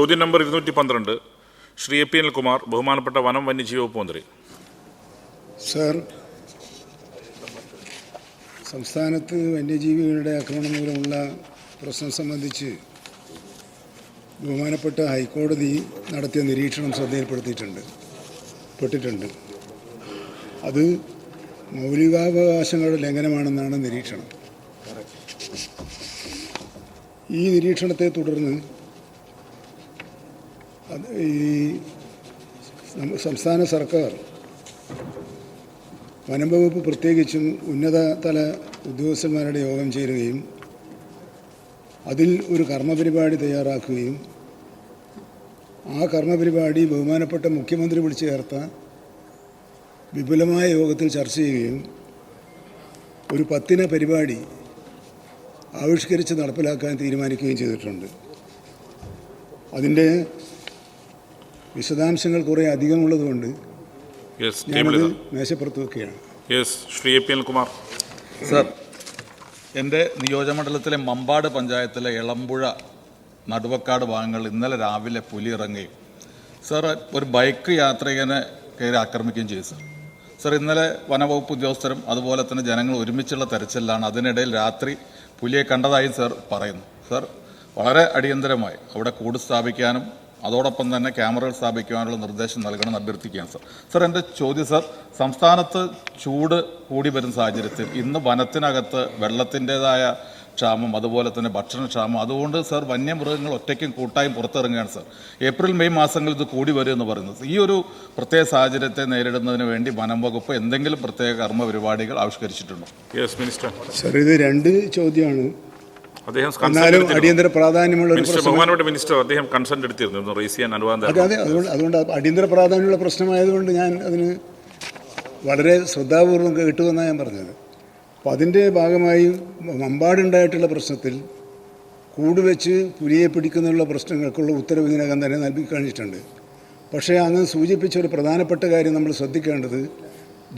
ചോദ്യം നമ്പർ ഇരുന്നൂറ്റി പന്ത്രണ്ട്. ശ്രീ എ പി അനിൽകുമാർ ബഹുമാനപ്പെട്ട വനം വന്യജീവി വകുപ്പ് മന്ത്രി. സർ സംസ്ഥാനത്ത് വന്യജീവികളുടെ ആക്രമണം മൂലമുള്ള പ്രശ്നം സംബന്ധിച്ച് ബഹുമാനപ്പെട്ട ഹൈക്കോടതി നടത്തിയ നിരീക്ഷണം ശ്രദ്ധയിൽപ്പെടുത്തിയിട്ടുണ്ട് പെട്ടിട്ടുണ്ട്. അത് മൗലികാവകാശങ്ങളുടെ ലംഘനമാണെന്നാണ് നിരീക്ഷണം. ഈ നിരീക്ഷണത്തെ തുടർന്ന് ഈ സംസ്ഥാന സർക്കാർ വനം വകുപ്പ് പ്രത്യേകിച്ചും ഉന്നതതല ഉദ്യോഗസ്ഥന്മാരുടെ യോഗം ചേരുകയും അതിൽ ഒരു കർമ്മപരിപാടി തയ്യാറാക്കുകയും ആ കർമ്മപരിപാടി ബഹുമാനപ്പെട്ട മുഖ്യമന്ത്രി വിളിച്ചു ചേർത്ത വിപുലമായ യോഗത്തിൽ ചർച്ച ചെയ്യുകയും ഒരു പത്തിന പരിപാടി ആവിഷ്കരിച്ച് നടപ്പിലാക്കാൻ തീരുമാനിക്കുകയും ചെയ്തിട്ടുണ്ട്. അതിന്റെ വിശദാംശങ്ങൾ കുറേ അധികമുള്ളതുകൊണ്ട് ഞാനത് ചെയ്ത മേശപ്പുറത്ത് വെക്കുകയാണ് yes Shri A P Anilkumar sir എന്റെ നിയോജകമണ്ഡലത്തിലെ മമ്പാട് പഞ്ചായത്തിലെ ഇളമ്പുഴ നടുവക്കാട് ഭാഗങ്ങൾ ഇന്നലെ രാവിലെ പുലി ഇറങ്ങുകയും സർ ഒരു ബൈക്ക് യാത്രികനെ കയറി ആക്രമിക്കുകയും ചെയ്തു സർ. സർ ഇന്നലെ വനവകുപ്പ് ഉദ്യോഗസ്ഥരും അതുപോലെ തന്നെ ജനങ്ങൾ ഒരുമിച്ചുള്ള തെരച്ചിലാണ്. അതിനിടയിൽ രാത്രി പുലിയെ കണ്ടതായും സർ പറയുന്നു. സർ വളരെ അടിയന്തരമായി. അവിടെ കൂട് സ്ഥാപിക്കാനും അതോടൊപ്പം തന്നെ ക്യാമറകൾ സ്ഥാപിക്കുവാനുള്ള നിർദ്ദേശം നൽകണമെന്ന് അഭ്യർത്ഥിക്കുകയാണ് സർ. സർ എന്റെ ചോദ്യം സർ സംസ്ഥാനത്ത് ചൂട് കൂടി വരുന്ന സാഹചര്യത്തിൽ ഇന്ന് വനത്തിനകത്ത് വെള്ളത്തിന്റെതായ ക്ഷാമം അതുപോലെ തന്നെ ഭക്ഷണക്ഷാമം അതുകൊണ്ട് സർ വന്യമൃഗങ്ങൾ ഒറ്റയ്ക്കും കൂട്ടായും പുറത്തിറങ്ങുകയാണ് സർ. ഏപ്രിൽ മെയ് മാസങ്ങളിൽ ഇത് കൂടി വരും എന്ന് പറയുന്നത് ഈ ഒരു പ്രത്യേക സാഹചര്യത്തെ നേരിടുന്നതിന് വേണ്ടി വനം വകുപ്പ് എന്തെങ്കിലും പ്രത്യേക കർമ്മ പരിപാടികൾ ആവിഷ്കരിച്ചിട്ടുണ്ടോ? യെസ് മിനിസ്റ്റർ സർ ഇത് രണ്ട് ചോദ്യമാണ്. അദ്ദേഹം consent എന്നാലും എടുത്തിരുന്നു. അടിയന്തര പ്രാധാന്യമുള്ള ഒരു ബഹുമാനപ്പെട്ട മിനിസ്റ്റർ അദ്ദേഹം കൺസെന്റ് എടുത്തിരുന്നു. ഒന്ന് റേസ് ചെയ്യാൻ അനുവാദം അതെ അതെ അതുകൊണ്ട് അതുകൊണ്ട് അടിയന്തര പ്രാധാന്യമുള്ള പ്രശ്നമായതുകൊണ്ട് ഞാൻ അതിന് വളരെ ശ്രദ്ധാപൂർവം കേട്ടുവെന്നാണ് ഞാൻ പറഞ്ഞത്. അപ്പോൾ അതിന്റെ ഭാഗമായി മമ്പാടുണ്ടായിട്ടുള്ള പ്രശ്നത്തിൽ കൂടുവെച്ച് പുലിയെ പിടിക്കുന്നതിനുള്ള പ്രശ്നങ്ങൾക്കുള്ള ഉത്തരവ് ഇതിനകം തന്നെ നൽകി കഴിഞ്ഞിട്ടുണ്ട് പക്ഷേ അങ്ങ് സൂചിപ്പിച്ച ഒരു പ്രധാനപ്പെട്ട കാര്യം നമ്മൾ ശ്രദ്ധിക്കേണ്ടത്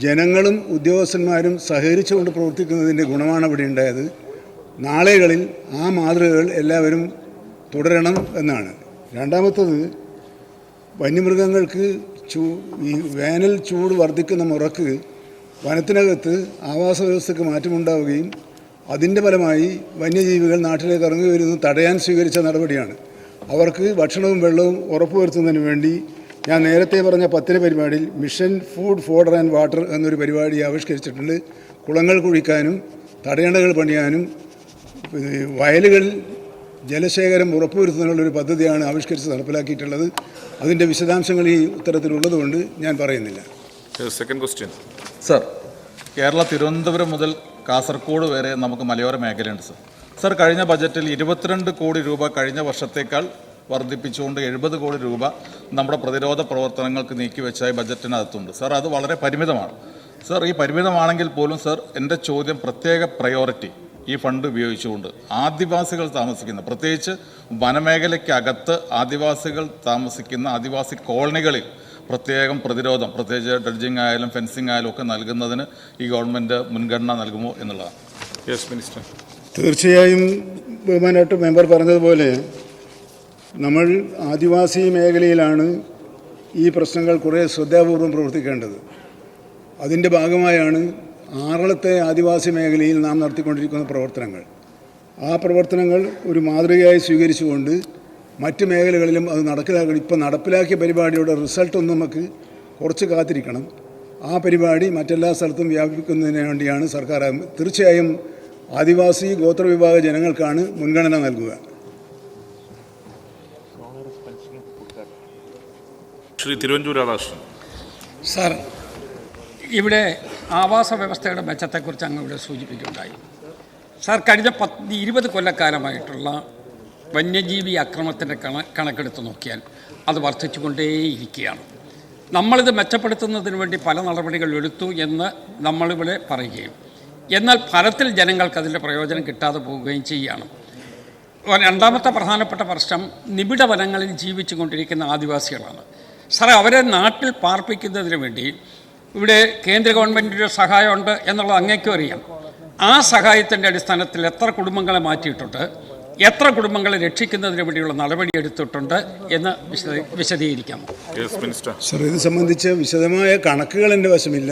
ജനങ്ങളും ഉദ്യോഗസ്ഥന്മാരും സഹകരിച്ചുകൊണ്ട് പ്രവർത്തിക്കുന്നതിന്റെ ഗുണമാണ് ഇവിടെ ഉണ്ടായത്. നാളെകളിൽ ആ മാതൃകകൾ എല്ലാവരും തുടരണം എന്നാണ്. രണ്ടാമത്തത് വന്യമൃഗങ്ങൾക്ക് ചൂ ഈ വേനൽ ചൂട് വർദ്ധിക്കുന്ന മുറക്ക് വനത്തിനകത്ത് ആവാസ വ്യവസ്ഥയ്ക്ക് മാറ്റമുണ്ടാവുകയും അതിന്റെ ഫലമായി വന്യജീവികൾ നാട്ടിലേക്ക് ഇറങ്ങി വരുന്നത് തടയാൻ സ്വീകരിച്ച നടപടിയാണ്. അവർക്ക് ഭക്ഷണവും വെള്ളവും ഉറപ്പുവരുത്തുന്നതിന് വേണ്ടി ഞാൻ നേരത്തെ പറഞ്ഞ പത്തിന് പരിപാടിയിൽ mission food fodder and water എന്നൊരു പരിപാടി ആവിഷ്കരിച്ചിട്ടുണ്ട്. കുളങ്ങൾ കുഴിക്കാനും തടയണകൾ പണിയാനും വയലുകളിൽ ജലശേഖരം ഉറപ്പുവരുത്തുന്നതിനുള്ള ഒരു പദ്ധതിയാണ് ആവിഷ്കരിച്ച് നടപ്പിലാക്കിയിട്ടുള്ളത്. അതിന്റെ വിശദാംശങ്ങൾ ഈ ഉത്തരത്തിലുള്ളതുകൊണ്ട് ഞാൻ പറയുന്നില്ല. Second question sir Kerala Thiruvananthapuram മുതൽ കാസർഗോഡ് വരെ നമുക്ക് മലയോര മേഖലയുണ്ട് സർ സർ കഴിഞ്ഞ ബജറ്റിൽ ഇരുപത്തിരണ്ട് കോടി രൂപ കഴിഞ്ഞ വർഷത്തേക്കാൾ വർദ്ധിപ്പിച്ചുകൊണ്ട് എഴുപത് കോടി രൂപ നമ്മുടെ പ്രതിരോധ പ്രവർത്തനങ്ങൾക്ക് നീക്കിവെച്ചായി ബജറ്റിനകത്തുണ്ട് സർ അത് വളരെ പരിമിതമാണ്. സർ ഈ പരിമിതമാണെങ്കിൽ പോലും സർ എന്റെ ചോദ്യം പ്രത്യേക പ്രയോറിറ്റി ഈ ഫണ്ട് ഉപയോഗിച്ചുകൊണ്ട് ആദിവാസികൾ താമസിക്കുന്ന പ്രത്യേകിച്ച് വനമേഖലയ്ക്കകത്ത് ആദിവാസികൾ താമസിക്കുന്ന ആദിവാസി കോളനികളിൽ പ്രത്യേകം പ്രതിരോധം പ്രത്യേകിച്ച് ഡ്രഡ്ജിങ് ആയാലും ഫെൻസിങ് ആയാലും ഒക്കെ നൽകുന്നതിന് ഈ ഗവൺമെന്റ് മുൻഗണന നൽകുമോ എന്നുള്ളതാണ്. യെസ് മിനിസ്റ്റർ തീർച്ചയായും ബഹുമാനായിട്ട് മെമ്പർ പറഞ്ഞതുപോലെ നമ്മൾ ആദിവാസി മേഖലയിലാണ് ഈ പ്രശ്നങ്ങൾ കുറേ ശ്രദ്ധാപൂർവം പ്രവർത്തിക്കേണ്ടത്. അതിന്റെ ഭാഗമായാണ് ആറളത്തെ ആദിവാസി മേഖലയിൽ നാം നടത്തിക്കൊണ്ടിരിക്കുന്ന പ്രവർത്തനങ്ങൾ. ആ പ്രവർത്തനങ്ങൾ ഒരു മാതൃകയായി സ്വീകരിച്ചുകൊണ്ട് മറ്റ് മേഖലകളിലും അത് നടപ്പിലാക്കണം ഇപ്പം നടപ്പിലാക്കിയ പരിപാടിയുടെ റിസൾട്ട് ഒന്ന് നമുക്ക് കുറച്ച് കാത്തിരിക്കണം. ആ പരിപാടി മറ്റെല്ലാ സ്ഥലത്തും വ്യാപിപ്പിക്കുന്നതിന് വേണ്ടിയാണ് സർക്കാർ തീർച്ചയായും ആദിവാസി ഗോത്രവിഭാഗ ജനങ്ങൾക്കാണ് മുൻഗണന നൽകുക. ശ്രീ തിരുവഞ്ചൂർ രാധാകൃഷ്ണൻ സാർ ഇവിടെ ആവാസ വ്യവസ്ഥയുടെ മെച്ചത്തെക്കുറിച്ച് അങ്ങ് ഇവിടെ സൂചിപ്പിക്കുകയുണ്ടായി. സാർ കഴിഞ്ഞ പത്ത് ഇരുപത് കൊല്ലക്കാലമായിട്ടുള്ള വന്യജീവി അക്രമത്തിന്റെ കണ കണക്കെടുത്ത് നോക്കിയാൽ അത് വർദ്ധിച്ചുകൊണ്ടേയിരിക്കുകയാണ്. നമ്മളിത് മെച്ചപ്പെടുത്തുന്നതിന് വേണ്ടി പല നടപടികൾ എടുത്തു എന്ന് നമ്മളിവിടെ പറയുകയും എന്നാൽ ഫലത്തിൽ ജനങ്ങൾക്ക് അതിന്റെ പ്രയോജനം കിട്ടാതെ പോവുകയും ചെയ്യുകയാണ്. രണ്ടാമത്തെ പ്രധാനപ്പെട്ട പ്രശ്നം നിബിഡ വനങ്ങളിൽ ജീവിച്ചു കൊണ്ടിരിക്കുന്ന ആദിവാസികളാണ്. സാറേ അവരെ നാട്ടിൽ പാർപ്പിക്കുന്നതിന് വേണ്ടി ഇവിടെ കേന്ദ്ര ഗവൺമെന്റിന്റെ സഹായമുണ്ട് എന്നുള്ളത് അങ്ങേക്കും അറിയാം. ആ സഹായത്തിന്റെ അടിസ്ഥാനത്തിൽ എത്ര കുടുംബങ്ങളെ മാറ്റിയിട്ടുണ്ട് എത്ര കുടുംബങ്ങളെ രക്ഷിക്കുന്നതിന് വേണ്ടിയുള്ള നടപടി എടുത്തിട്ടുണ്ട് എന്ന് വിശദ വിശദീകരിക്കാമോ യെസ് മിനിസ്റ്റർ സർ ഇത് സംബന്ധിച്ച് വിശദമായ കണക്കുകൾ എന്റെ വശമില്ല.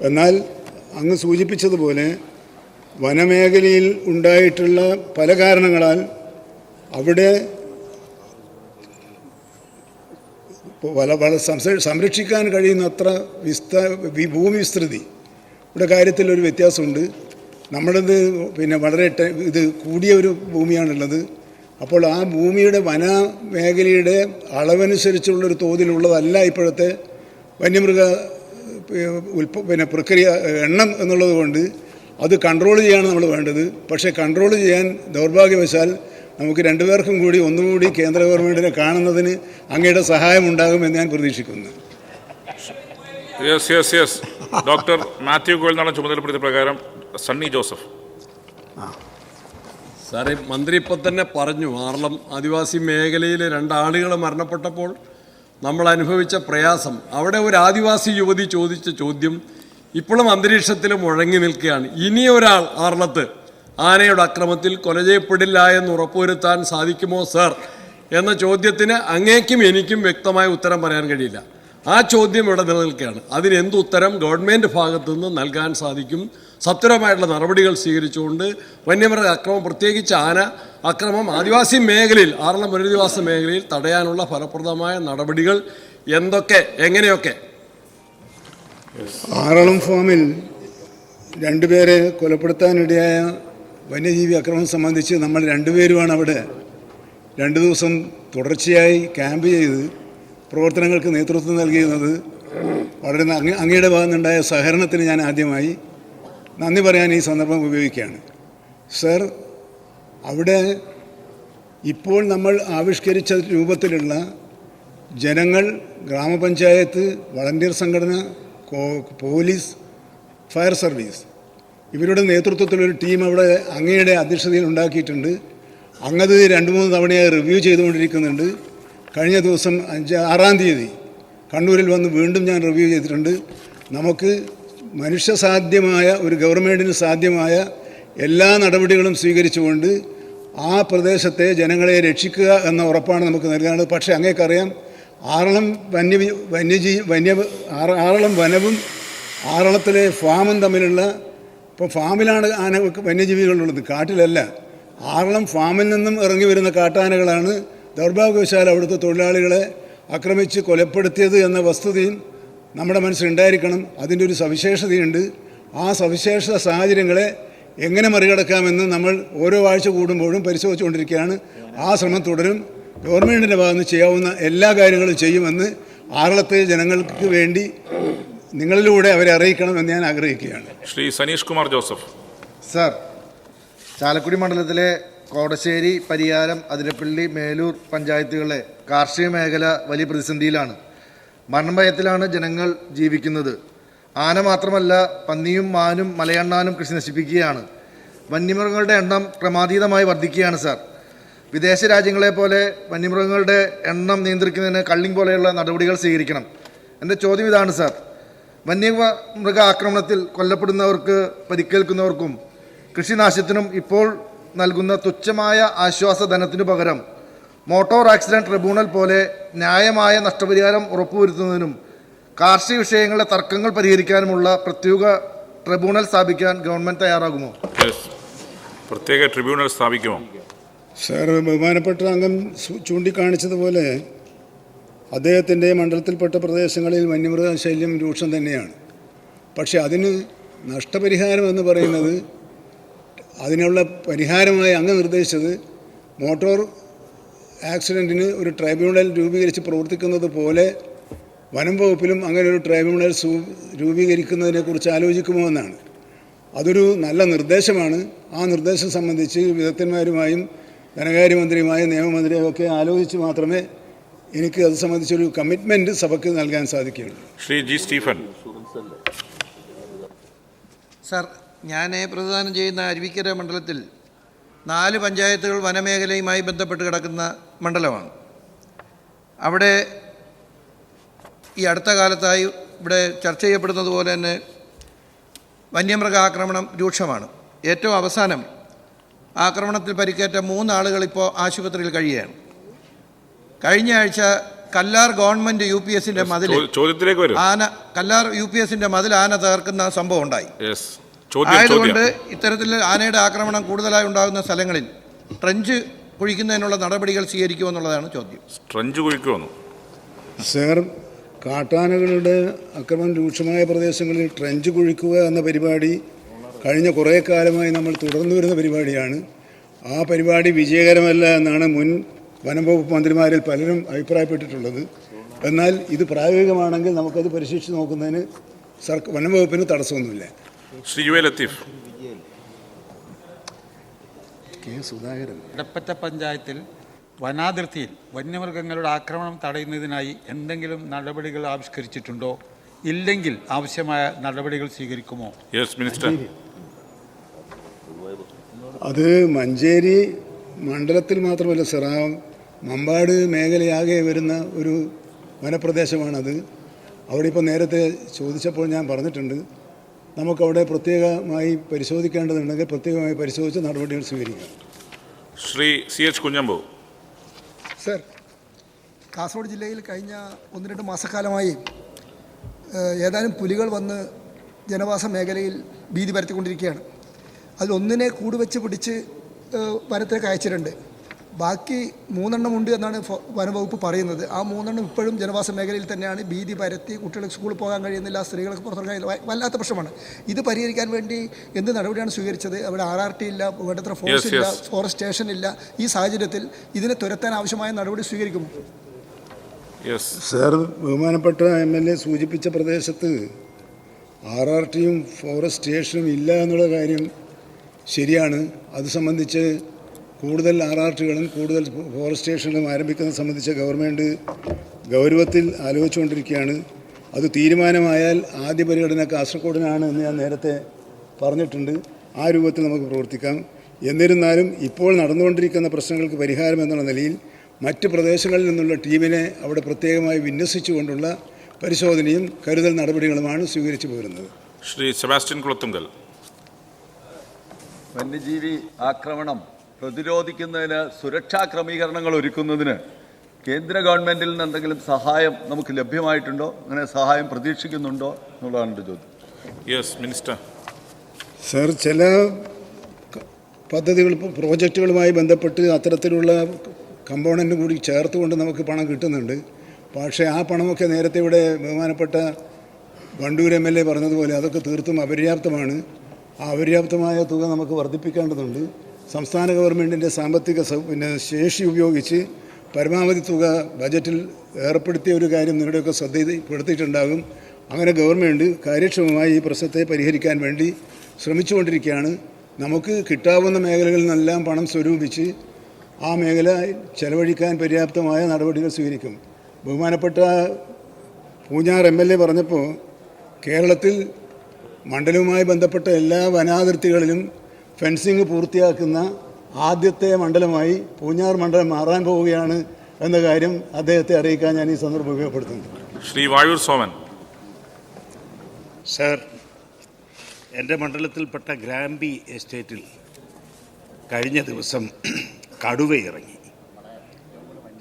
എന്നാൽ അങ്ങ് സൂചിപ്പിച്ചതുപോലെ വനമേഖലയിൽ ഉണ്ടായിട്ടുള്ള പല കാരണങ്ങളാൽ അവിടെ വല വള സംരക്ഷിക്കാൻ കഴിയുന്നത്ര വിസ്ത ഭൂമി വിസ്തൃതി. ഇവിടെ കാര്യത്തിൽ ഒരു വ്യത്യാസമുണ്ട്. നമ്മുടേത് പിന്നെ വളരെ ഇത് കൂടിയ ഒരു ഭൂമിയാണുള്ളത്. അപ്പോൾ ആ ഭൂമിയുടെ വന മേഖലയുടെ അളവനുസരിച്ചുള്ളൊരു തോതിലുള്ളതല്ല ഇപ്പോഴത്തെ വന്യമൃഗ ഉൽപ പിന്നെ പ്രക്രിയ എണ്ണം എന്നുള്ളത് കൊണ്ട് അത് കൺട്രോൾ ചെയ്യാണ് നമ്മൾ വേണ്ടത്. പക്ഷേ കൺട്രോൾ ചെയ്യാൻ ദൗർഭാഗ്യവശാൽ നമുക്ക് രണ്ടുപേർക്കും കൂടി ഒന്നുകൂടി കേന്ദ്ര ഗവൺമെന്റിനെ കാണുന്നതിന് അങ്ങയുടെ സഹായം ഉണ്ടാകുമെന്ന് ഞാൻ പ്രതീക്ഷിക്കുന്നു. Yes yes yes doctor Mathew Goyal ചുമതലപ്പെടുത്തിയ പ്രകാരം സണ്ണി ജോസഫ് സാറേ മന്ത്രി ഇപ്പം തന്നെ പറഞ്ഞു ആർളം ആദിവാസി മേഖലയിൽ രണ്ടാളുകൾ മരണപ്പെട്ടപ്പോൾ നമ്മൾ അനുഭവിച്ച പ്രയാസം. അവിടെ ഒരു ആദിവാസി യുവതി ചോദിച്ച ചോദ്യം ഇപ്പോഴും അന്തരീക്ഷത്തിൽ മുഴങ്ങി നിൽക്കുകയാണ്. ഇനി ഒരാൾ ആർളത്ത് ആനയുടെ അക്രമത്തിൽ കൊല ചെയ്യപ്പെടില്ല എന്ന് ഉറപ്പുവരുത്താൻ സാധിക്കുമോ സർ? എന്ന ചോദ്യത്തിന് അങ്ങേക്കും എനിക്കും വ്യക്തമായ ഉത്തരം പറയാൻ കഴിയില്ല. ആ ചോദ്യം ഇവിടെ നിലനിൽക്കുകയാണ്. അതിന് എന്ത് ഉത്തരം ഗവൺമെന്റ് ഭാഗത്തു നിന്ന് നൽകാൻ സാധിക്കും? സത്വരമായിട്ടുള്ള നടപടികൾ സ്വീകരിച്ചുകൊണ്ട് വന്യമൃഗ അക്രമം പ്രത്യേകിച്ച് ആന അക്രമം ആദിവാസി മേഖലയിൽ ആറളം പുനരധിവാസ മേഖലയിൽ തടയാനുള്ള ഫലപ്രദമായ നടപടികൾ എന്തൊക്കെ എങ്ങനെയൊക്കെ? ആറളം ഫാമിൽ രണ്ടുപേരെ കൊലപ്പെടുത്താനിടയായ വന്യജീവി അക്രമം സംബന്ധിച്ച് നമ്മൾ രണ്ടുപേരുമാണ് അവിടെ രണ്ട് ദിവസം തുടർച്ചയായി ക്യാമ്പ് ചെയ്ത് പ്രവർത്തനങ്ങൾക്ക് നേതൃത്വം നൽകിയിരുന്നത്. വളരെ അങ്ങ- അങ്ങയുടെ ഭാഗത്തുനിന്നുണ്ടായ സഹകരണത്തിന് ഞാൻ ആദ്യമായി നന്ദി പറയാൻ ഈ സന്ദർഭം ഉപയോഗിക്കുകയാണ്. സർ അവിടെ ഇപ്പോൾ നമ്മൾ ആവിഷ്കരിച്ച രൂപത്തിലുള്ള ജനങ്ങൾ ഗ്രാമപഞ്ചായത്ത് വളണ്ടിയർ സംഘടന പോലീസ് ഫയർ സർവീസ് ഇവരുടെ നേതൃത്വത്തിലൊരു ടീം അവിടെ അങ്ങയുടെ അധ്യക്ഷതയിൽ ഉണ്ടാക്കിയിട്ടുണ്ട്. അങ്ങത് രണ്ട് മൂന്ന് തവണയായി റിവ്യൂ ചെയ്തുകൊണ്ടിരിക്കുന്നുണ്ട്. കഴിഞ്ഞ ദിവസം അഞ്ച് ആറാം തീയതി കണ്ണൂരിൽ വന്ന് വീണ്ടും ഞാൻ റിവ്യൂ ചെയ്തിട്ടുണ്ട്. നമുക്ക് മനുഷ്യസാധ്യമായ ഒരു ഗവൺമെന്റിന് സാധ്യമായ എല്ലാ നടപടികളും സ്വീകരിച്ചുകൊണ്ട് ആ പ്രദേശത്തെ ജനങ്ങളെ രക്ഷിക്കുക എന്ന ഉറപ്പാണ് നമുക്ക് നൽകാനുള്ളത്. പക്ഷേ അങ്ങേക്കറിയാം ആറളം വന്യ വന്യജീ വന്യ ആറ- ആറളം വനവും ആറളത്തിലെ ഫാമും തമ്മിലുള്ള ഇപ്പോൾ ഫാമിലാണ് ആന വന്യജീവികളുള്ളത്. കാട്ടിലല്ല. ആറളം ഫാമിൽ നിന്നും ഇറങ്ങി വരുന്ന കാട്ടാനകളാണ് ദൗർഭാഗ്യവശാൽ അവിടുത്തെ തൊഴിലാളികളെ ആക്രമിച്ച് കൊലപ്പെടുത്തിയത് എന്ന വസ്തുതയും നമ്മുടെ മനസ്സിലുണ്ടായിരിക്കണം അതിന്റെ ഒരു സവിശേഷതയുണ്ട്. ആ സവിശേഷ സാഹചര്യങ്ങളെ എങ്ങനെ മറികടക്കാമെന്ന് നമ്മൾ ഓരോ ആഴ്ച കൂടുമ്പോഴും പരിശോധിച്ചുകൊണ്ടിരിക്കുകയാണ്. ആ ശ്രമം തുടരും. ഗവൺമെന്റിന്റെ ഭാഗത്ത് ചെയ്യാവുന്ന എല്ലാ കാര്യങ്ങളും ചെയ്യുമെന്ന് ആറളത്തെ ജനങ്ങൾക്ക് വേണ്ടി നിങ്ങളിലൂടെ അവരെ അറിയിക്കണമെന്ന് ഞാൻ ആഗ്രഹിക്കുകയാണ്. ശ്രീ സനീഷ് കുമാർ ജോസഫ്. സർ ചാലക്കുടി മണ്ഡലത്തിലെ കോടശ്ശേരി പരിയാരം അതിരപ്പള്ളി മേലൂർ പഞ്ചായത്തുകളിലെ കാർഷിക മേഖല വലിയ പ്രതിസന്ധിയിലാണ്. മരണഭയത്തിലാണ് ജനങ്ങൾ ജീവിക്കുന്നത്. ആന മാത്രമല്ല പന്നിയും മാനും മലയണ്ണാനും കൃഷി നശിപ്പിക്കുകയാണ്. വന്യമൃഗങ്ങളുടെ എണ്ണം ക്രമാതീതമായി വർദ്ധിക്കുകയാണ് സർ. വിദേശ രാജ്യങ്ങളെ പോലെ വന്യമൃഗങ്ങളുടെ എണ്ണം നിയന്ത്രിക്കുന്നതിന് കള്ളിങ് പോലെയുള്ള നടപടികൾ സ്വീകരിക്കണം. എന്റെ ചോദ്യം ഇതാണ് സാർ. വന്യമൃഗ ആക്രമണത്തിൽ കൊല്ലപ്പെടുന്നവർക്ക് പരിക്കേൽക്കുന്നവർക്കും കൃഷിനാശത്തിനും ഇപ്പോൾ നൽകുന്ന തുച്ഛമായ ആശ്വാസ ധനത്തിനു പകരം മോട്ടോർ ആക്സിഡന്റ് ട്രിബ്യൂണൽ പോലെ ന്യായമായ നഷ്ടപരിഹാരം ഉറപ്പുവരുത്തുന്നതിനും കാർഷിക വിഷയങ്ങളിലെ തർക്കങ്ങൾ പരിഹരിക്കാനുമുള്ള പ്രത്യേക ട്രിബ്യൂണൽ സ്ഥാപിക്കാൻ ഗവൺമെന്റ് തയ്യാറാകുമോ? യെസ് പ്രത്യേക ട്രിബ്യൂണൽ സ്ഥാപിക്കുമോ? സാർ ബഹുമാനപ്പെട്ട അംഗം ചൂണ്ടിക്കാണിച്ചതുപോലെ അദ്ദേഹത്തിന്റെ മണ്ഡലത്തിൽപ്പെട്ട പ്രദേശങ്ങളിൽ വന്യമൃഗ ശല്യം രൂക്ഷം തന്നെയാണ്. പക്ഷെ അതിന് നഷ്ടപരിഹാരം എന്ന് പറയുന്നത് അതിനുള്ള പരിഹാരമായി അങ്ങ് നിർദ്ദേശിച്ചത് മോട്ടോർ ആക്സിഡന്റിന് ഒരു ട്രൈബ്യൂണൽ രൂപീകരിച്ച് പ്രവർത്തിക്കുന്നത് പോലെ വനം വകുപ്പിലും അങ്ങനെ ഒരു ട്രൈബ്യൂണൽ സൂ രൂപീകരിക്കുന്നതിനെക്കുറിച്ച് ആലോചിക്കുമോ എന്നാണ്. അതൊരു നല്ല നിർദ്ദേശമാണ്. ആ നിർദ്ദേശം സംബന്ധിച്ച് വിദഗ്ധന്മാരുമായും ധനകാര്യമന്ത്രിയുമായും നിയമമന്ത്രിയും ഒക്കെ ആലോചിച്ച് മാത്രമേ എനിക്ക് അത് സംബന്ധിച്ചൊരു കമ്മിറ്റ്മെന്റ് സഭയ്ക്ക് നൽകാൻ സാധിക്കുകയുള്ളൂ. Shri G Stephen. സർ ഞാൻ പ്രതിദാനം ചെയ്യുന്ന അരുവിക്കര മണ്ഡലത്തിൽ നാല് പഞ്ചായത്തുകൾ വനമേഖലയുമായി ബന്ധപ്പെട്ട് കിടക്കുന്ന മണ്ഡലമാണ്. അവിടെ ഈ അടുത്ത കാലത്തായി ഇവിടെ ചർച്ച ചെയ്യപ്പെടുന്നത് പോലെ തന്നെ വന്യമൃഗ ആക്രമണം രൂക്ഷമാണ്. ഏറ്റവും അവസാനം ആക്രമണത്തിൽ പരിക്കേറ്റ മൂന്നാളുകൾ ഇപ്പോൾ ആശുപത്രിയിൽ കഴിയുകയാണ്. കഴിഞ്ഞ ആഴ്ച കല്ലാർ ഗവൺമെന്റ് യു പി എസിന്റെ മതിൽ ചോദ്യത്തിലേക്ക് വരും. ആന കല്ലാർ യു പി എസിന്റെ മതിൽ ആന തകർക്കുന്ന സംഭവം ഉണ്ടായി. യെസ് ചോദ്യം ആയതുകൊണ്ട് ഇത്തരത്തിൽ ആനയുടെ ആക്രമണം കൂടുതലായി ഉണ്ടാകുന്ന സ്ഥലങ്ങളിൽ ട്രഞ്ച് കുഴിക്കുന്നതിനുള്ള നടപടികൾ സ്വീകരിക്കുമെന്നുള്ളതാണ് ചോദ്യം. ട്രഞ്ച് കുഴിക്കുമെന്നു? സർ കാട്ടാനകളുടെ ആക്രമണം രൂക്ഷമായ പ്രദേശങ്ങളിൽ ട്രഞ്ച് കുഴിക്കുക എന്ന പരിപാടി കഴിഞ്ഞ കുറേ കാലമായി നമ്മൾ തുടർന്നു വരുന്ന പരിപാടിയാണ്. ആ പരിപാടി വിജയകരമല്ല എന്നാണ് മുൻ വനം വകുപ്പ് മന്ത്രിമാരിൽ പലരും അഭിപ്രായപ്പെട്ടിട്ടുള്ളത്. എന്നാൽ ഇത് പ്രായോഗികമാണെങ്കിൽ നമുക്കത് പരിശീലിച്ച് നോക്കുന്നതിന് സർക്കാർ വനം വകുപ്പിന് തടസ്സമൊന്നുമില്ല. Shri U A Latheef. K Sudhakaran. Edappatta പഞ്ചായത്തിൽ വനാതിർത്തിയിൽ വന്യമൃഗങ്ങളുടെ ആക്രമണം തടയുന്നതിനായി എന്തെങ്കിലും നടപടികൾ ആവിഷ്കരിച്ചിട്ടുണ്ടോ? ഇല്ലെങ്കിൽ ആവശ്യമായ നടപടികൾ സ്വീകരിക്കുമോ? Yes minister. അത് മഞ്ചേരി മണ്ഡലത്തിൽ മാത്രമല്ല ആ മമ്പാട് മേഖലയാകെ വരുന്ന ഒരു വനപ്രദേശമാണത്. അവിടെ ഇപ്പോൾ നേരത്തെ ചോദിച്ചപ്പോൾ ഞാൻ പറഞ്ഞിട്ടുണ്ട് നമുക്കവിടെ പ്രത്യേകമായി പരിശോധിക്കേണ്ടതുണ്ടെങ്കിൽ പ്രത്യേകമായി പരിശോധിച്ച് നടപടികൾ സ്വീകരിക്കാം. Shri C H Kunhambu. Sir Kasaragod ജില്ലയിൽ കഴിഞ്ഞ ഒന്ന് രണ്ട് മാസക്കാലമായി ഏതാനും പുലികൾ വന്ന് ജനവാസ മേഖലയിൽ ഭീതി പരത്തിക്കൊണ്ടിരിക്കുകയാണ്. അതിലൊന്നിനെ കൂടുവെച്ച് പിടിച്ച് വനത്തിലേക്ക് വനത്തേക്ക് അയച്ചിട്ടുണ്ട്. ബാക്കി മൂന്നെണ്ണം ഉണ്ട് എന്നാണ് വനവകുപ്പ് പറയുന്നത്. ആ മൂന്നെണ്ണം ഇപ്പോഴും ജനവാസ മേഖലയിൽ തന്നെയാണ്. ഭീതി പരത്തി കുട്ടികൾക്ക് സ്കൂളിൽ പോകാൻ കഴിയുന്നില്ല സ്ത്രീകൾക്ക് പുറത്തിറങ്ങാൻ കഴിയുന്നില്ല. വല്ലാത്ത പ്രശ്നമാണ്. ഇത് പരിഹരിക്കാൻ വേണ്ടി എന്ത് നടപടിയാണ് സ്വീകരിച്ചത്? അവിടെ ആർ ആർ ടി ഇല്ല വേണ്ടത്ര ഫോഴ്സ് ഇല്ല ഫോറസ്റ്റ് സ്റ്റേഷൻ ഇല്ല. ഈ സാഹചര്യത്തിൽ ഇതിനെ തുരത്താൻ ആവശ്യമായ നടപടി സ്വീകരിക്കുമോ? സർ ബഹുമാനപ്പെട്ട എം എൽ എ സൂചിപ്പിച്ച പ്രദേശത്ത് ആർ ആർ ടിയും ഫോറസ്റ്റ് സ്റ്റേഷനും ഇല്ല എന്നുള്ള കാര്യം ശരിയാണ്. അത് സംബന്ധിച്ച് കൂടുതൽ ആർ ആർ ടികളും കൂടുതൽ ഫോറസ്റ്റ് സ്റ്റേഷനുകളും ആരംഭിക്കുന്നത് സംബന്ധിച്ച് ഗവൺമെന്റ് ഗൗരവത്തിൽ ആലോചിച്ചുകൊണ്ടിരിക്കുകയാണ്. അത് തീരുമാനമായാൽ ആദ്യ പരിഗണന കാസർഗോഡിനാണ് എന്ന് ഞാൻ നേരത്തെ പറഞ്ഞിട്ടുണ്ട്. ആ രൂപത്തിൽ നമുക്ക് പ്രവർത്തിക്കാം. എന്നിരുന്നാലും ഇപ്പോൾ നടന്നുകൊണ്ടിരിക്കുന്ന പ്രശ്നങ്ങൾക്ക് പരിഹാരം എന്നുള്ള നിലയിൽ മറ്റ് പ്രദേശങ്ങളിൽ നിന്നുള്ള ടീമിനെ അവിടെ പ്രത്യേകമായി വിന്യസിച്ചുകൊണ്ടുള്ള പരിശോധനയും കരുതൽ നടപടികളുമാണ് സ്വീകരിച്ചു പോരുന്നത്. ശ്രീ സെബാസ്റ്റ്യൻ കുളത്തുങ്കൽ. വന്യജീവി ആക്രമണം പ്രതിരോധിക്കുന്നതിന് സുരക്ഷാ ക്രമീകരണങ്ങൾ ഒരുക്കുന്നതിന് കേന്ദ്ര ഗവൺമെന്റിൽ നിന്ന് എന്തെങ്കിലും സഹായം നമുക്ക് ലഭ്യമായിട്ടുണ്ടോ? അങ്ങനെ സഹായം പ്രതീക്ഷിക്കുന്നുണ്ടോ എന്നുള്ളതാണ് എന്റെ ചോദ്യം. യെസ് മിനിസ്റ്റർ സർ ചില പദ്ധതികൾ ഇപ്പോൾ പ്രോജക്റ്റുകളുമായി ബന്ധപ്പെട്ട് അത്തരത്തിലുള്ള കമ്പോണന്റ് കൂടി ചേർത്തുകൊണ്ട് നമുക്ക് പണം കിട്ടുന്നുണ്ട്. പക്ഷേ ആ പണമൊക്കെ നേരത്തെ ഇവിടെ ബഹുമാനപ്പെട്ട വണ്ടൂർ എം എൽ എ പറഞ്ഞതുപോലെ അതൊക്കെ തീർത്തും അപര്യാപ്തമാണ്. ആ അപര്യാപ്തമായ തുക നമുക്ക് വർദ്ധിപ്പിക്കേണ്ടതുണ്ട്. സംസ്ഥാന ഗവൺമെന്റിന്റെ സാമ്പത്തിക പിന്നെ ശേഷി ഉപയോഗിച്ച് പരമാവധി തുക ബജറ്റിൽ ഏർപ്പെടുത്തിയ ഒരു കാര്യം നിങ്ങളുടെയൊക്കെ ശ്രദ്ധയിൽപ്പെടുത്തിയിട്ടുണ്ടാകും. അങ്ങനെ ഗവൺമെന്റ് കാര്യക്ഷമമായി ഈ പ്രശ്നത്തെ പരിഹരിക്കാൻ വേണ്ടി ശ്രമിച്ചുകൊണ്ടിരിക്കുകയാണ്. നമുക്ക് കിട്ടാവുന്ന മേഖലകളിൽ നിന്നെല്ലാം പണം സ്വരൂപിച്ച് ആ മേഖല ചെലവഴിക്കാൻ പര്യാപ്തമായ നടപടികൾ സ്വീകരിക്കും. ബഹുമാനപ്പെട്ട പൂഞ്ഞാർ എം എൽ എ പറഞ്ഞപ്പോൾ കേരളത്തിൽ മണ്ഡലവുമായി ബന്ധപ്പെട്ട എല്ലാ വനാതിർത്തികളിലും ഫെൻസിങ് പൂർത്തിയാക്കുന്ന ആദ്യത്തെ മണ്ഡലമായി പൂഞ്ഞാർ മണ്ഡലം മാറാൻ പോവുകയാണ് എന്ന കാര്യം അദ്ദേഹത്തെ അറിയിക്കാൻ ഞാൻ ഈ സന്ദർഭം ഉപയോഗപ്പെടുത്തുന്നു. ശ്രീ വായൂർ സോമൻ. സർ എന്റെ മണ്ഡലത്തിൽപ്പെട്ട ഗ്രാമ്പി എസ്റ്റേറ്റിൽ കഴിഞ്ഞ ദിവസം കടുവ ഇറങ്ങി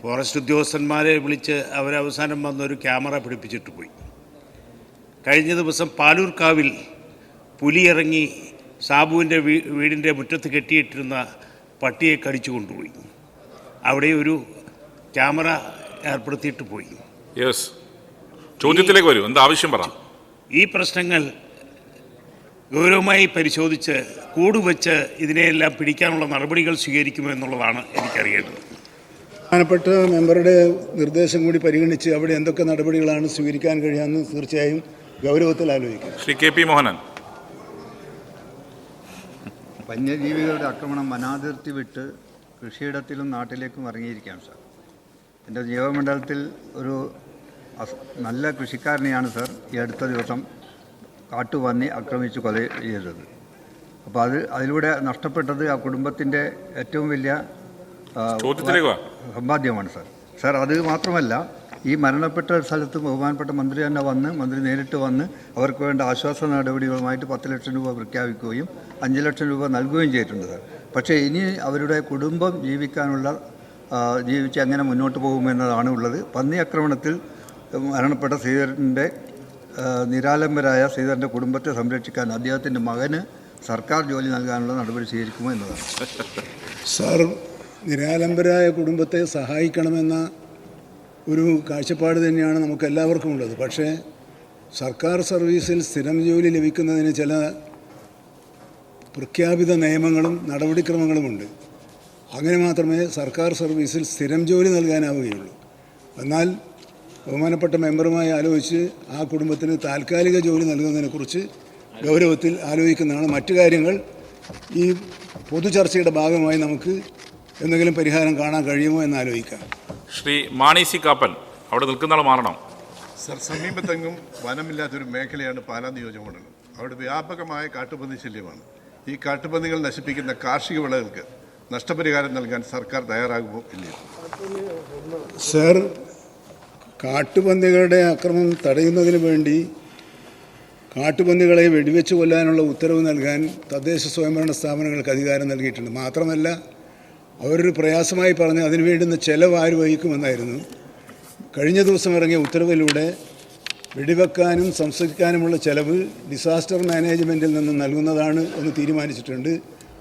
ഫോറസ്റ്റ് ഉദ്യോഗസ്ഥന്മാരെ വിളിച്ച് അവരവസാനം വന്നൊരു ക്യാമറ പിടിപ്പിച്ചിട്ട് പോയി. കഴിഞ്ഞ ദിവസം പാലൂർക്കാവിൽ പുലി ഇറങ്ങി സാബുവിന്റെ വീ വീടിന്റെ മുറ്റത്ത് കെട്ടിയിട്ടിരുന്ന പട്ടിയെ കടിച്ചു കൊണ്ടുപോയി. അവിടെ ഒരു ക്യാമറ ഏർപ്പെടുത്തിയിട്ട് പോയി. യെസ് ചോദ്യത്തിലേക്ക് വരും. എന്താ ആവശ്യം പറ. ഈ പ്രശ്നങ്ങൾ ഗൗരവമായി പരിശോധിച്ച് കൂടുവച്ച് ഇതിനെയെല്ലാം പിടിക്കാനുള്ള നടപടികൾ സ്വീകരിക്കുമോ എന്നുള്ളതാണ് എനിക്കറിയേണ്ടത്. പ്രധാനപ്പെട്ട മെമ്പറുടെ നിർദ്ദേശം കൂടി പരിഗണിച്ച് അവിടെ എന്തൊക്കെ നടപടികളാണ് സ്വീകരിക്കാൻ കഴിയാമെന്ന് തീർച്ചയായും ഗൗരവത്തിൽ ആലോചിക്കും. Shri K P Mohanan. വന്യജീവികളുടെ ആക്രമണം വനാതിർത്തി വിട്ട് കൃഷിയിടത്തിലും നാട്ടിലേക്കും ഇറങ്ങിയിരിക്കുകയാണ് സാർ. എന്റെ ജീവമണ്ഡലത്തിൽ ഒരു നല്ല കൃഷിക്കാരനെയാണ് സാർ ഈ അടുത്ത ദിവസം കാട്ടുപന്നി ആക്രമിച്ച് കൊല ചെയ്തത് അപ്പോൾ അത് അതിലൂടെ നഷ്ടപ്പെട്ടത് ആ കുടുംബത്തിന്റെ ഏറ്റവും വലിയ. സമ്പാദ്യമാണ് സാർ. സാർ അത് മാത്രമല്ല ഈ മരണപ്പെട്ട സ്ഥലത്ത് ബഹുമാനപ്പെട്ട മന്ത്രി തന്നെ വന്ന് മന്ത്രി നേരിട്ട് വന്ന് അവർക്ക് വേണ്ട ആശ്വാസ നടപടികളുമായിട്ട് പത്ത് ലക്ഷം രൂപ പ്രഖ്യാപിക്കുകയും അഞ്ച് ലക്ഷം രൂപ നൽകുകയും ചെയ്തിട്ടുണ്ട്. പക്ഷേ ഇനി അവരുടെ കുടുംബം ജീവിക്കാനുള്ള ജീവിച്ച് എങ്ങനെ മുന്നോട്ട് പോകുമെന്നതാണ് ഉള്ളത്. പന്നി ആക്രമണത്തിൽ മരണപ്പെട്ട ശ്രീധരന്റെ നിരാലംബരായ ശ്രീധരന്റെ കുടുംബത്തെ സംരക്ഷിക്കാൻ അദ്ദേഹത്തിന്റെ മകന് സർക്കാർ ജോലി നൽകാനുള്ള നടപടി സ്വീകരിക്കുമോ എന്നതാണ്. സാർ നിരാലംബരായ കുടുംബത്തെ സഹായിക്കണമെന്ന ഒരു കാഴ്ചപ്പാട് തന്നെയാണ് നമുക്ക് എല്ലാവർക്കും ഉള്ളത് പക്ഷേ സർക്കാർ സർവീസിൽ സ്ഥിരം ജോലി ലഭിക്കുന്നതിന് ചില പ്രഖ്യാപിത നിയമങ്ങളും നടപടിക്രമങ്ങളുമുണ്ട്. അങ്ങനെ മാത്രമേ സർക്കാർ സർവീസിൽ സ്ഥിരം ജോലി നൽകാനാവുകയുള്ളൂ. എന്നാൽ ബഹുമാനപ്പെട്ട മെമ്പറുമായി ആലോചിച്ച് ആ കുടുംബത്തിന് താൽക്കാലിക ജോലി നൽകുന്നതിനെക്കുറിച്ച് ഗൗരവത്തിൽ ആലോചിക്കുന്നതാണ് മറ്റു കാര്യങ്ങൾ. ഈ പൊതു ചർച്ചയുടെ ഭാഗമായി നമുക്ക് എന്തെങ്കിലും പരിഹാരം കാണാൻ കഴിയുമോ എന്ന് ആലോചിക്കാം. ശ്രീ മാണി സി കാപ്പൻ അവിടെ നിൽക്കുന്ന ആൾ മാറണം. സർ സമീപത്തെങ്ങും വനമില്ലാത്തൊരു മേഖലയാണ് പാലാ നിയോജകമണ്ഡലം. അവിടെ വ്യാപകമായ കാട്ടുപന്നി ശല്യമാണ്. ഈ കാട്ടുപന്നികൾ നശിപ്പിക്കുന്ന കാർഷിക വിളകൾക്ക് നഷ്ടപരിഹാരം നൽകാൻ സർക്കാർ തയ്യാറാകുമോ ഇല്ലയോ സർ കാട്ടുപന്നികളുടെ ആക്രമണം തടയുന്നതിന് വേണ്ടി കാട്ടുപന്നികളെ വെടിവെച്ച് കൊല്ലാനുള്ള ഉത്തരവ് നൽകാൻ തദ്ദേശ സ്വയംഭരണ സ്ഥാപനങ്ങൾക്ക് അധികാരം നൽകിയിട്ടുണ്ട്. മാത്രമല്ല അവരൊരു പ്രയാസമായി പറഞ്ഞ് അതിന് വേണ്ടുന്ന ചെലവ് ആര് വഹിക്കുമെന്നായിരുന്നു. കഴിഞ്ഞ ദിവസം ഇറങ്ങിയ ഉത്തരവിലൂടെ വെടിവെക്കാനും സംസ്കരിക്കാനുമുള്ള ചെലവ് ഡിസാസ്റ്റർ മാനേജ്മെന്റിൽ നിന്ന് നൽകുന്നതാണ് എന്ന് തീരുമാനിച്ചിട്ടുണ്ട്.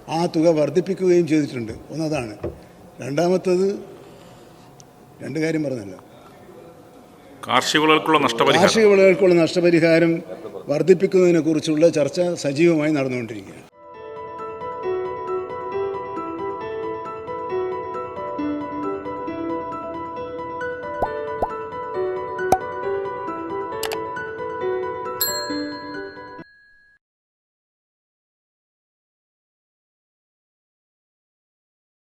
ആ തുക വർദ്ധിപ്പിക്കുകയും ചെയ്തിട്ടുണ്ട്. ഒന്നതാണ് രണ്ടാമത്തത് രണ്ട് കാര്യം പറഞ്ഞല്ലോ. കാർഷിക വിളകൾക്കുള്ള നഷ്ടപരിഹാരം. കാർഷിക വിളകൾക്കുള്ള നഷ്ടപരിഹാരം വർദ്ധിപ്പിക്കുന്നതിനെക്കുറിച്ചുള്ള ചർച്ച സജീവമായി നടന്നുകൊണ്ടിരിക്കുകയാണ്.